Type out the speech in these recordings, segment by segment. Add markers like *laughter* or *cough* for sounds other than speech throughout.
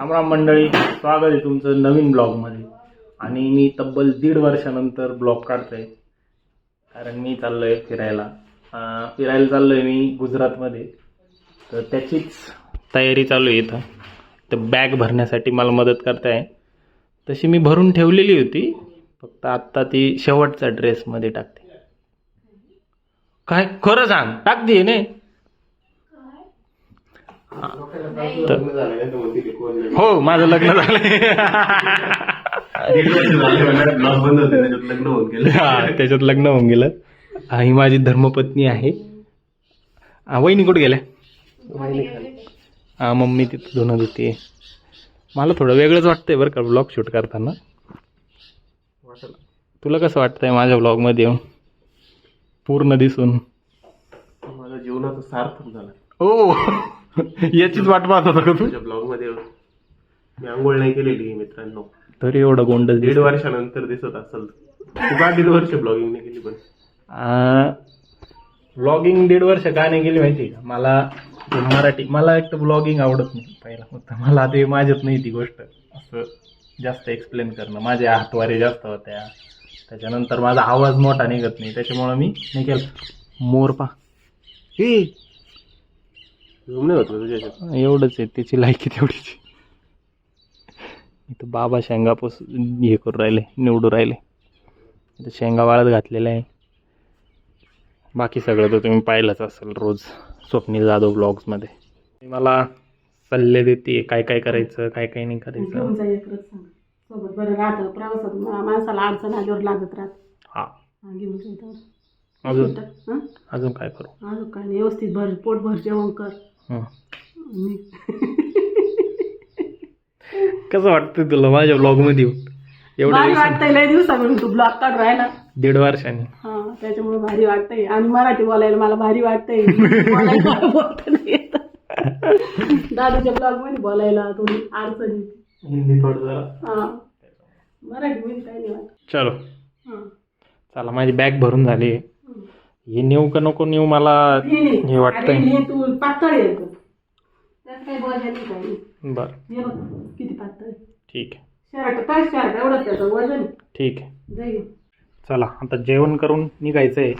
रामराम मंडळी स्वागत आहे तुमचं नवीन ब्लॉगमध्ये. आणि मी तब्बल दीड वर्षानंतर ब्लॉग काढतोय. कारण मी चाललोय फिरायला. फिरायला चाललो आहे मी गुजरातमध्ये. तर त्याचीच तयारी चालू आहे इथं. तर बॅग भरण्यासाठी मला मदत करताय. तशी मी भरून ठेवलेली होती. फक्त आत्ता ती शेवटचा ड्रेसमध्ये टाकते. काय? खरं सांग. टाक दे ने. हो माझं लग्न झालंय. लग्न होऊन गेलं. हा, त्याच्यात लग्न होऊन गेलं. हा, माझी धर्मपत्नी आहे. वहिनी कुठे गेल्या? हा मम्मी तिथं धुणं धुते मला थोडं वेगळंच वाटतंय बरं का ब्लॉग शूट करताना. तुला कसं वाटतंय माझ्या ब्लॉगमध्ये येऊन? पूर्ण दिसून. माझ्या जीवनाचं सार्थक झालं ओ! *laughs* याचीच वाट पाहत होता का तू? तुझ्या ब्लॉगमध्ये मी आंघोळ नाही केलेली मित्रांनो. तरी एवढं गोंडच दीड वर्षानंतर दिसत असेल. तू का दीड वर्ष ब्लॉगिंग नाही केली पण. ब्लॉगिंग दीड वर्ष का नाही गेली माहिती आहे का? मला ते मराठी मला एक तर ब्लॉगिंग आवडत नाही पहिला. फक्त मला ते माझ्यात नाही ती गोष्ट. असं जास्त एक्सप्लेन करणं. माझ्या हातवारे जास्त होत्या. त्याच्यानंतर माझा आवाज मोठा निघत नाही. त्याच्यामुळं मी नाही केलं. मोर पा. हे नाही होत का तुझ्या ह्याच्यात? एवढंच आहे त्याची लायकी तेवढीच. इथं बाबा शेंगापूस हे करून राहिले निवडून राहिले. इथं शेंगा वाळत घातलेल्या आहे. बाकी सगळं तर तुम्ही पाहिलंच असेल रोज स्वप्नील जाधव ब्लॉग्समध्ये मला सल्ले देते काय काय करायचं काय काय नाही करायचं. घेऊन जा एकच सांग. सोबत बरं राहतं प्रवासात मा- माणसाला अडचण आल्यावर लागत राहत. हा. घेऊन जायचं अजून? हं? अजून काय करू? अजून काय नाही व्यवस्थित भर पोटभर जेवण कर. हं. कसं वाटतं तुला माझ्या ब्लॉगमध्ये येऊन? एवढं भारी? वाटतंय लय दिवसाकडून तू ब्लॉग काढ राहिला. दीड वर्षांनी. हा त्याच्यामुळे भारी वाटतंय. आणि मराठी बोलायला मला भारी वाटतंय. बोलायला *laughs* मला बोलता नाही येत. दादूच्या ब्लॉगमध्ये बोलायला थोडी अडचणी हिंदी थोडं जरा हा. मराठी मध्ये काही नाही वाटत. चलो. हा. चला माझी बॅग भरून झाली. हं. हे नेऊ का नको नेऊ मला नाही, नाही. हे वाटतंय. अरे, हे तू पातळ आहे एकदम. त्यात काही वजन नाही काही. बर. हे बघ किती पातळ आहे. ठीक आहे. शर्ट काय शर्ट? एवढंच त्याचं वजन. आहे. ठीक आहे. जाई. चला आता जेवण करून निघायचं आहे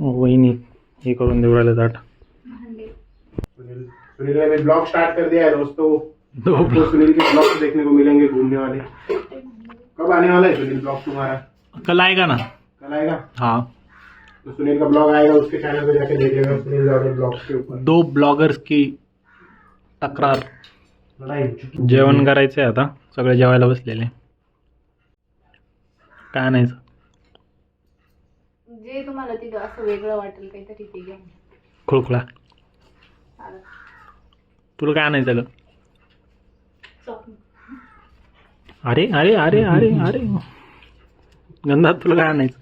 वहिनी हे करून देऊ राहिले ताट सुनील सुनील ने ब्लॉग स्टार्ट कर दिया है दोस्तों. दो आपको सुनील के ब्लॉग देखने को मिलेंगे घूमने वाले। कब आने वाला है सुनील ब्लॉग तुम्हारा? कल आएगा ना? कल आएगा? हाँ। तो सुनील का ब्लॉग आएगा उसके चैनल पे जाके देखिएगा सुनील जाधव ब्लॉग्स के ऊपर। दो ब्लॉगर्स की तक्रार। लड़ाई हो जेवण करायचं आहे आता सगळे जेवायला बसलेले. काय आणायचं? जे तुम्हाला तिथं असं वेगळं वाटेल काहीतरी ते घ्या. खुळखुळा. तुला काय आणायचं ग स्वप्न. अरे अरे अरे अरे अरे. गंधात तुला काय आणायचं?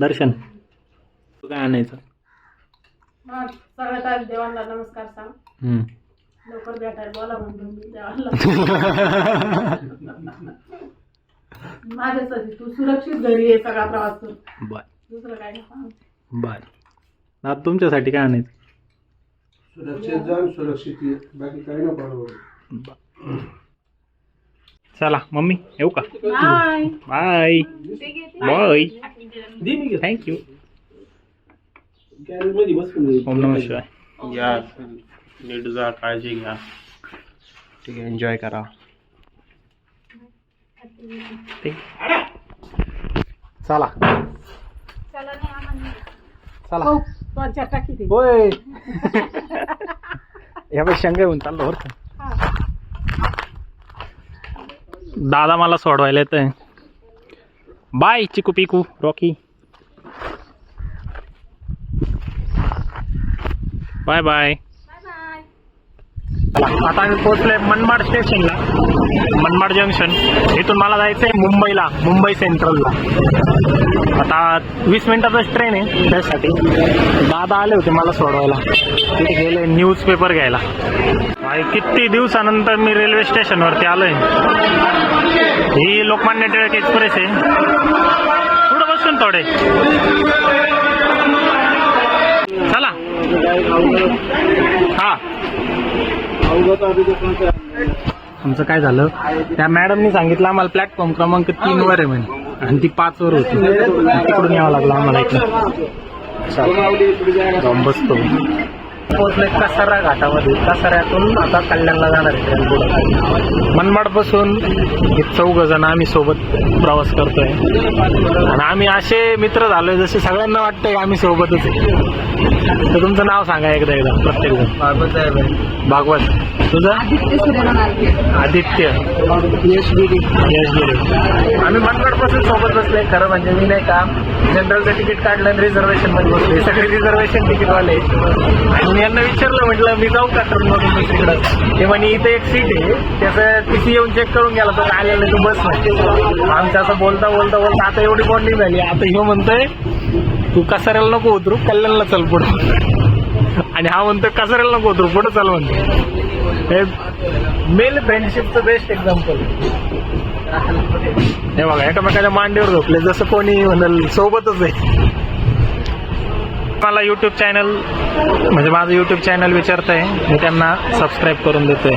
दर्शन. तुला काय आणायचं? सगळ्यात देवांना नमस्कार सांग. हम्म. लवकर भेटायला बोला म्हणतो मी देवाला *laughs* माझ्यासाठी तू सुरक्षित घरी ये सगळा प्रवास कर बर दुसरं काय नाही सांग. बर तुमच्यासाठी काय आणायचं? सुरक्षित जाऊन सुरक्षित ये. बाकी काही नको. बर. चला मम्मी येऊ का बाय बाय थँक्यू ओम नम शिवाय या नीट जा काळजी घ्या ठीक आहे एन्जॉय करा ठीक चला चला नाही आम्हाला चला दोन टाकी दे होय या बाई शंका येऊन चाललो बरं का दादा मला सोडवायला येत बाय चिकू पिकू रॉकी. Bye bye. आता आम्ही पोहोचलोय मनमाड स्टेशनला. मनमाड जंक्शन. इथून मला जायचं आहे मुंबईला मुंबई सेंट्रलला आता वीस मिनिटाचाच ट्रेन आहे त्यासाठी. दादा आले होते मला सोडवायला. तिथे गेले न्यूजपेपर घ्यायला. आणि किती दिवसानंतर मी रेल्वे स्टेशनवरती आलोय. ही लोकमान्य टिळक एक्सप्रेस आहे. पुढे बसून थोडे. चला. हा. आमचं काय झालं? त्या मॅडमनी सांगितलं आम्हाला प्लॅटफॉर्म क्रमांक तीन वर आहे म्हणे. आणि ती पाच वर होती. तिकडून यावं लागलं आम्हाला इकडं. जाऊन बसतो पोहोचले कसारा घाटामध्ये. कसाऱ्यातून आता कल्याणला जाणार आहे ट्रेन पुढे. मनमाड हे चौघ जण आम्ही सोबत प्रवास करतोय. आणि आम्ही असे मित्र झालोय जसे सगळ्यांना वाटतंय आम्ही सोबतच आहे. तर तुमचं नाव सांगा एकदा एकदा प्रत्येक जण. भागवत. तुझं? आदित्य. यश गिरी यश गिरी आम्ही मनगडपासून सोबत बसले खरं म्हणजे मी नाही का जनरलचं तिकीट काढलं आणि रिझर्वेशनमध्ये बसले सगळे रिझर्वेशन तिकीटवाले आणि मी यांना विचारलं म्हटलं मी जाऊ का ट्रेन मधून दुसरीकडं? ते म्हणे इथे एक सीट आहे त्याचं टीसी येऊन चेक करून गेला तर आलेलं नाही, तू बस नाही आमचं असं बोलता बोलता बोलता आता एवढी बॉन्डिंग झाली. आता ह्यो म्हणतोय तू कसाऱ्याला नको उतरू कल्याणला चल पुढं. आणि हा म्हणतोय कसाऱ्याला नको उतरू पुढे चल म्हणतो हे मेल फ्रेंडशिपचं बेस्ट एक्झाम्पल हे बघा एकामेकाच्या मांडीवर झोपले जसं कोणी म्हणाल सोबतच आहे. मला युट्यूब चॅनल म्हणजे माझं युट्यूब चॅनल विचारतंय. मी त्यांना सबस्क्राईब करून देतोय.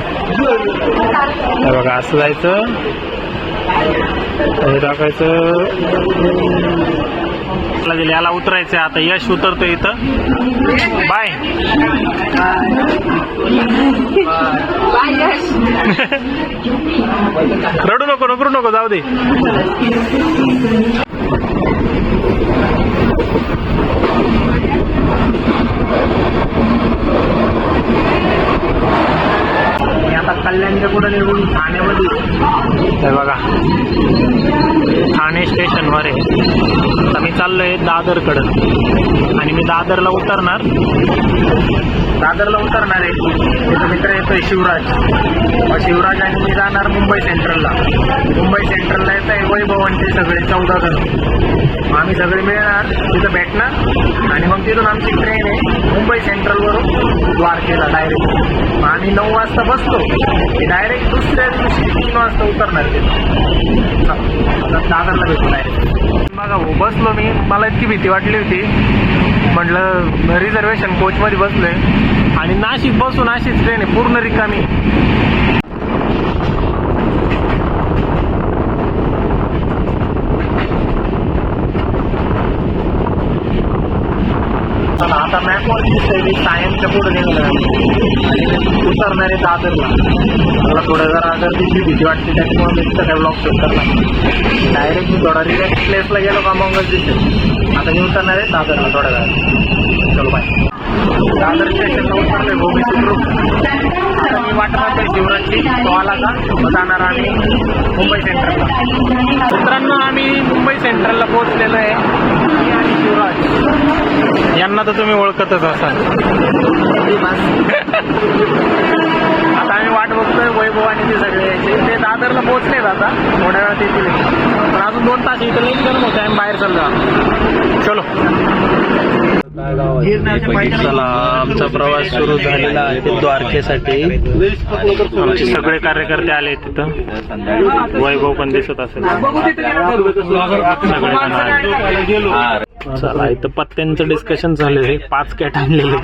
बघा असं जायचं. हे टाकायचं याला दिलं, याला उतरायचं आता. यश उतरतोय इथं. बाय. *laughs* रडू नको नको नको जाऊ दे. मी आता कल्याणच्या पुढे निघून ठाण्यामध्ये बघा. ठाणे स्टेशनवर आहे. आता मी चाललोय दादरकडं. आणि मी दादरला उतरणार. दादरला उतरणार आहे. माझा मित्र येतोय शिवराज. मग शिवराज आणि मी जाणार मुंबई सेंट्रलला. मुंबई सेंट्रलला येत आहे वैभव आणि सगळे चौदा जण. मग आम्ही सगळे मिळणार तिथं भेटणार. आणि मग तिथून आमची ट्रेन आहे मुंबई सेंट्रलवरून द्वारकेला डायरेक्ट मग आम्ही नऊ वाजता बसतो. डायरेक्ट दुसऱ्या दिवशी तीन वाजता उतरणार तिथं. दादरला भेटू डायरेक्ट बघा हो बसलो मी. मला इतकी भीती वाटली होती. म्हटलं रिझर्वेशन कोचमध्ये बसलोय. आणि नाशिक बसून अशीच ट्रेन आहे पूर्ण रिकामी. आता मॅपवर दिसतंय मी सायन्सच्या पुढे निघालो आणि उतरणार आहे दादरला. मला थोडं जरा गर्दीची भीती वाटते त्याच्यामुळे मी तिथं काय ब्लॉक शूट करणार डायरेक्ट मी थोडा रिलॅक्स प्लेसला गेलो का मगच दिसेल आता मी उतरणार आहे दादरला थोड्या वेळात चलो बाय दादर स्टेशनला उतरलोय भूमी सुखरूप आता मी वाट पाहतोय शिवराजची तो का जाणार आम्ही मुंबई सेंट्रलला मित्रांनो आम्ही मुंबई सेंट्रलला पोहोचलेलो आहे. मी आणि शिवराज यांना तर तुम्ही ओळखतच असाल. आता आम्ही वाट बघतोय वैभव आणि ते सगळे. यायचे ते दादरला पोहोचलेत आता थोड्या वेळात येतील. पण अजून दोन तास इथं लई गरम होते आम्ही बाहेर चाललो चलो. चला आमचा प्रवास सुरू झालेला आहे द्वारकेसाठी. आमचे सगळे कार्यकर्ते आले तिथं. वैभव पण दिसत असेल. चला इथं पत्त्यांचं डिस्कशन झालंय पाच कॅट आणलेले.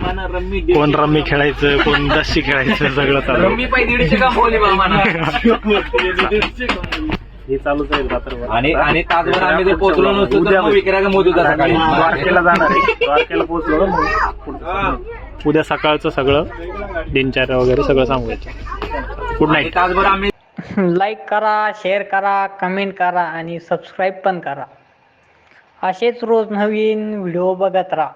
कोण रम्मी खेळायचं कोण दशी खेळायचं सगळं चालू. *laughs* हे चालूच आहे रात्रभर. आणि आणि तासभर आम्ही जर पोहोचलो नसतो तर उद्या मग विक्रायचं मोद होता सकाळी. द्वारकेला जाणार आहे. *laughs* द्वारकेला पोहोचलो ना मग. पुढचं. उद्या सकाळचं सगळं दिनचर्या वगैरे सगळं सांगूयाचं गुड आणि नाईट तासभर आम्ही *laughs* लाईक करा शेअर करा कमेंट करा आणि सबस्क्राईब पण करा. असेच रोज नवीन व्हिडिओ बघत राहा.